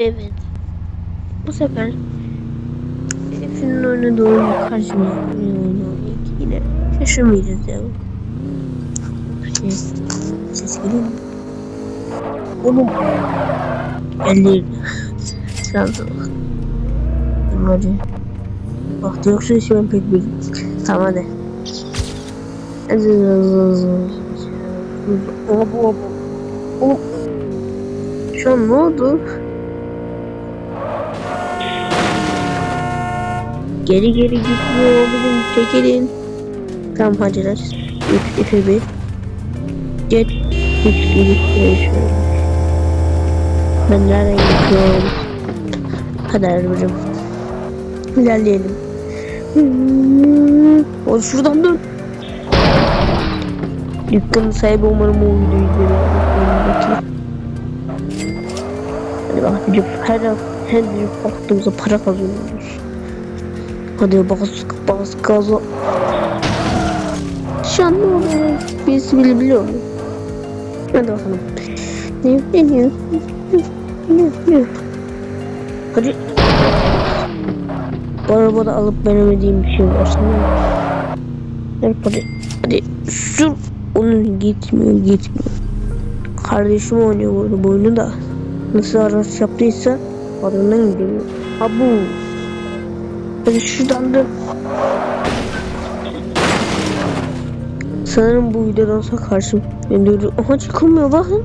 Evet. Bu sefer Efe'nin oyuna doğru oynayacak yine. Şaşırmayacağız ya. Şey, ses geliyor mu? Oğlum. Şansa bak. Dur hadi. Vakti yoksa an pek bir. Tamam hadi. Hadi oha. Oğlum. Şu an ne oldu? Geri geri gitmiyor oğlum çekilin. Tamam lan. Üf, Efe bir. Get. Hiç şöyle. Ben nereden gidiyorum? Hadi arabacım. İlerleyelim. O şuradan dön. Dükkanın sahibi umarım o videoyu izler. Hadi bak her her baktığımızda para kazanıyoruz. Hadi bas bas gaza. Şu an ne oluyor? Birisi bile biliyor mu? Hadi bakalım. Ne ne? Ne ne? Hadi. Bu arabada alıp veremediğim bir şey var. Evet hadi. Hadi sür. Onun gitmiyor gitmiyor. Kardeşim oynuyor bu bu oyunu da. Nasıl araç yaptıysa adamdan gidiyor. Abu. Hadi şuradan dön. Sanırım bu videodan sonra karşım döndürür. Aha çıkılmıyor bakın.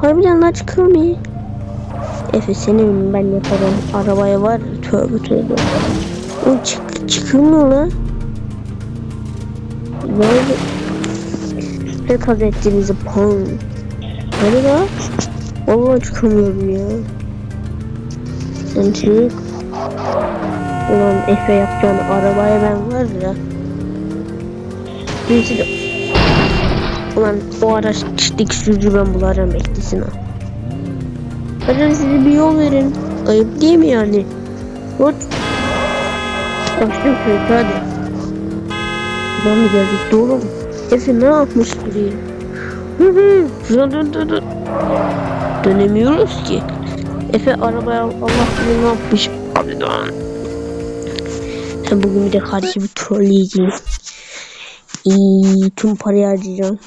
Harbiden daha çıkılmıyor. Efe senin ben yaparım. Arabaya var tövbe tövbe. O çık çıkılmıyor lan. Böyle ne kaz ettiğinizi pan. Hadi la. Vallahi çıkamıyorum ya. Sen çık. Ulan Efe yapacağın arabaya ben var ya. Neyse de. Ulan o araç dik sürücü ben bularım beklesin ha. Hadi size bir yol verin. Ayıp değil mi yani? Hop. Başlıyorum çocuk hadi. Ben mi geldik doğru mu? Efe ne yapmış buraya? Hı hı. Şuna dön dön dön. Dönemiyoruz ki. Efe arabaya Allah bilir ne yapmış. Hadi dön. Sen bugün bir de kardeşimi trolleyeceğim. İyi, tüm parayı harcayacağım.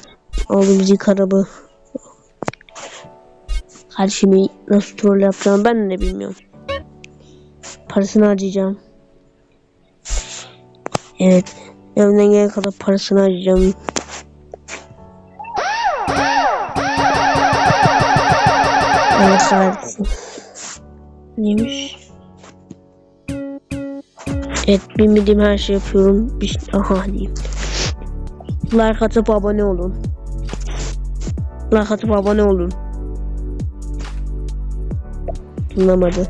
Alabilecek araba. Kardeşimi nasıl troll yapacağım ben de bilmiyorum. Parasını harcayacağım. Evet. Elimden gelen kadar parasını harcayacağım. Allah kahretsin. Neymiş? Evet bilmediğim her şey yapıyorum. Bir aha diyeyim. Like atıp abone olun. Like atıp abone olun. Anlamadı.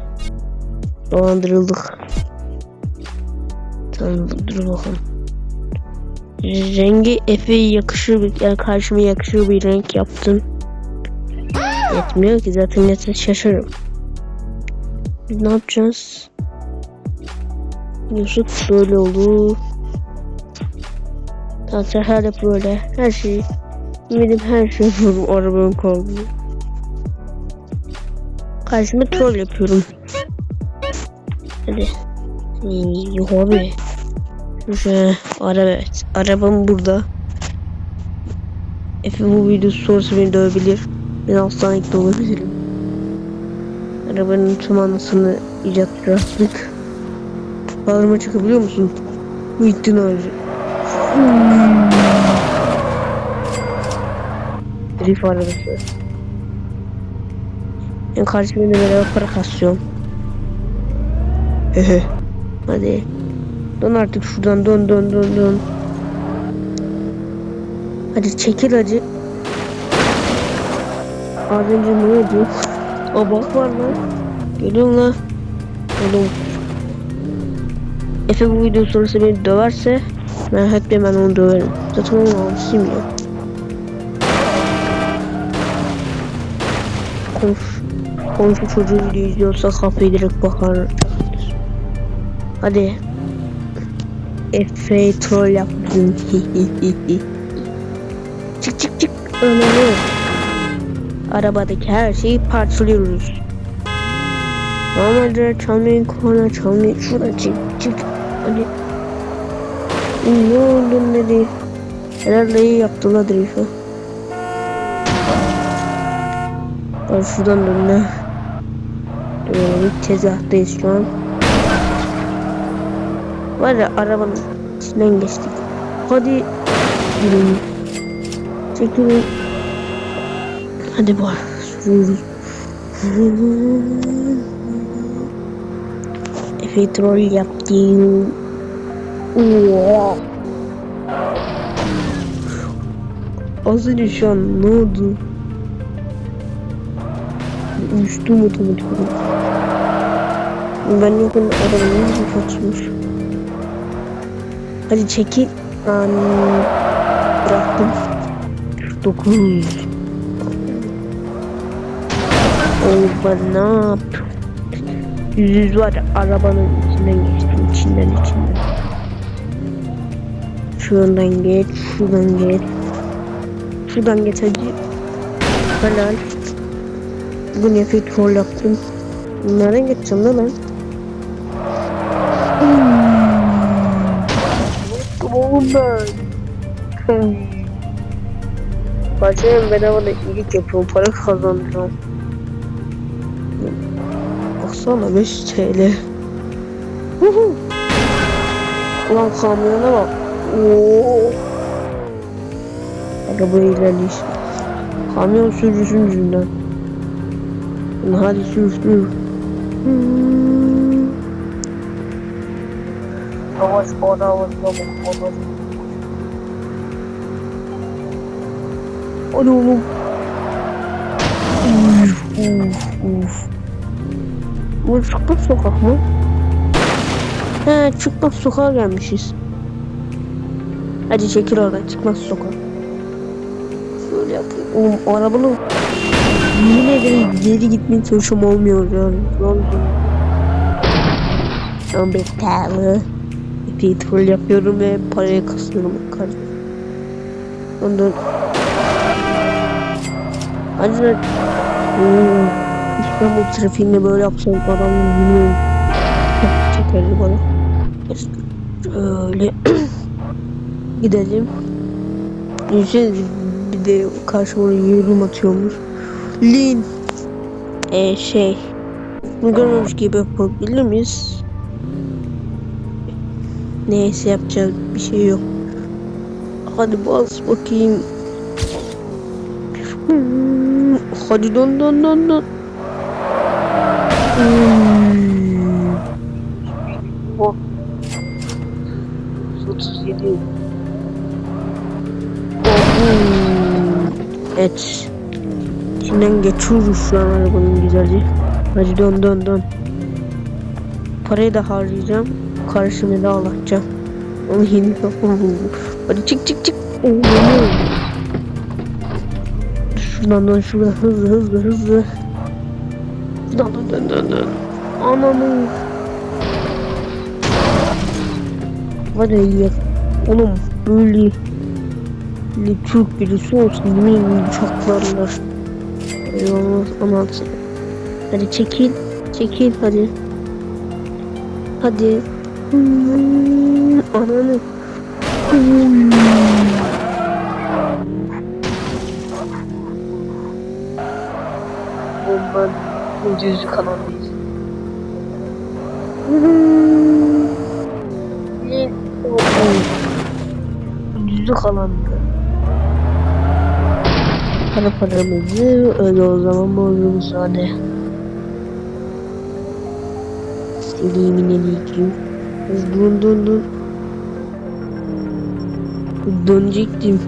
Dolandırıldık. Tamam dur bakalım. Rengi Efe'ye yakışır bir, yani karşıma yakışır bir renk yaptım. Yetmiyor ki zaten yetse şaşırırım. Ne yapacağız? Yusuf böyle oldu. Tamam her hep böyle. Her şey. Benim her şey yapıyorum arabanın kaldı. Karşıma troll yapıyorum. Hadi. Yok abi. Şöyle araba evet. Arabam burada. Efe bu video sonrası beni dövebilir. Ben hastanelikte olabilirim. Arabanın tüm anısını icat bıraktık. Bağırma çıkabiliyor musun? Muhittin ağacı. Drift arabası. Ben kardeşimle beraber para kasıyorum. Hehe. Hadi. Dön artık şuradan dön dön dön dön. Hadi çekil hadi. Az önce ne oldu? O bak var lan. Musun lan? Oğlum. Efe bu video sonrası beni döverse hep de ben onu döverim. Zaten onu almışım ya. Komşu, komşu çocuğu video izliyorsa kafayı direkt bakar. Hadi. Efe troll yaptım. çık çık çık. Önemli. Arabadaki her şeyi parçalıyoruz. Hadi çalmayın korna çalmayın. Şuradan çık çık. Hadi. Ne oldu dedi. Herhalde iyi yaptılar drift'i. Bak şuradan dönme. Dönelim tezahtayız şu an. Var ya arabanın içinden geçtik. Hadi yürüyün. Çekilin. Hadi bu sürüyoruz. Efe troll yaptım. Oo. Az önce şu an ne oldu? Uçtum otomatik. Ben yokum arabanın bir kaçmış. Hadi çekil. An bıraktım. 9 Oğlum ne yaptım? Yüz var ya, arabanın içinden geçtim. içinden içinden. Şuradan geç. Şuradan geç. Şuradan geç hadi. Helal. Bugün efekt troll yaptım. Nereden geçeceğim da ben? Oğlum ben. Başlayayım bedava da iyilik yapıyorum. Para kazanacağım. Baksana 5 TL. Huhu. Ulan kamyona bak. Oo. Araba ilerleyiş. Kamyon sürücüsünün yüzünden. Hadi sür sür. Hmm. Yavaş bana yavaş yavaş. Hadi oğlum. Uf uf uf. Bu çıkmaz sokak mı? He çıkmaz sokağa gelmişiz. Hadi çekil oradan çıkmaz sokak. Şöyle yapayım. Oğlum arabanın Yemin ederim geri gitmeye çalışım olmuyor yani. Lan Ben bektalı. Petrol yapıyorum ve parayı kasıyorum. Ondan Hadi Hmm. İstanbul trafiğinde böyle yapsam adam bilmiyorum. Çekerdi bana. Şöyle gidelim. Düşünsenize bir de karşıma yürüm atıyormuş. Lin ee, şey görmemiş gibi yapabilir miyiz? Neyse yapacak bir şey yok. Hadi bas bakayım. Hmm, hadi dön dön dön dön. Oh. 37. Oh. Hmm. Evet. İçinden geçiyoruz şu an arabanın güzelce. Hadi dön dön dön. Parayı da harcayacağım. Karşımı da ağlatacağım. Onu yeni yapmam. Hadi çık çık çık. Oo. Şuradan dön şuradan hızlı hızlı hızlı. Şuradan dön dön dön dön. Ananı. Var ya. Oğlum böyle böyle Türk birisi olsun yemin bıçaklarlar. Eyvallah anlatsın. Hadi çekil. Çekil hadi. Hadi. Hmm, ananı. Hmm. Düzlük alandayız. Düzlük alanda. Para paramızı öyle o zaman bozuyoruz hadi. Selimin aleyküm. Dön dön dön. Dönecektim.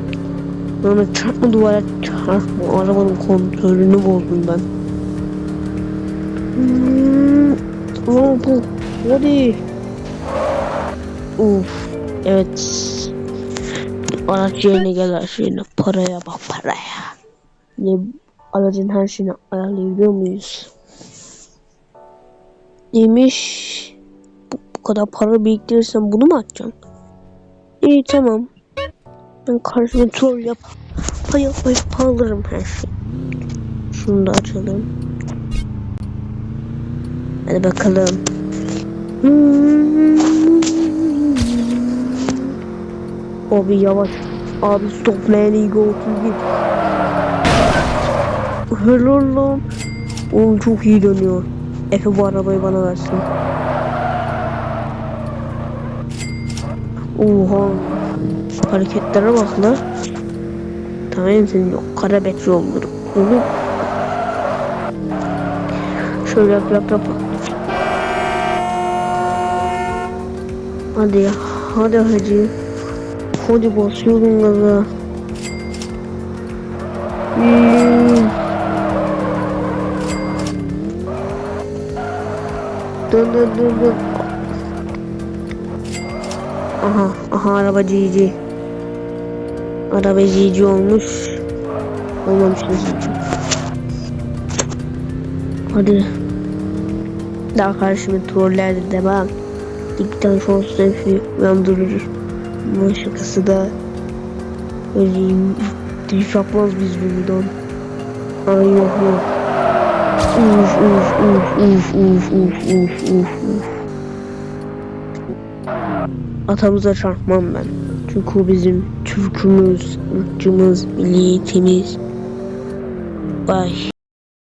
Sonra çarpma duvara çarpma. Arabanın kontrolünü bozdum ben. Hmm. Ulan bu. Hadi. Uf. Evet. Araç yerine gel her şeyine. Paraya bak paraya. Ne aracın her şeyini ayarlayabiliyor muyuz? Neymiş? Bu, bu kadar para biriktirirsem bunu mu açacağım? İyi tamam. Ben karşıma troll yap. Pay yap yap alırım her şeyi. Şunu da açalım. Hadi bakalım. Abi yavaş. Abi stop man ego 31. Helal lan. Oğlum çok iyi dönüyor. Efe bu arabayı bana versin. Oha. Hareketlere bak lan. Tamam senin yok. Kara betri olur. Oğlum. Şöyle yap yap yap. Hadi ya. Hadi hacı. Hadi basıyorum gaza. Dur dur dur dur. Aha aha araba cici. Araba cici olmuş. Olmamış cici. Hadi. Daha karşımı trollerdi devam devam. Dikten sonsuz hepsi uyandırır. Bu şakası da öleyim. Drift yapmaz biz buradan. Ay yok yok. Uf uf uf uf uf uf uf uf uf. Atamıza çarpmam ben. Çünkü o bizim Türk'ümüz, ırkçımız, milliyetimiz. Vay.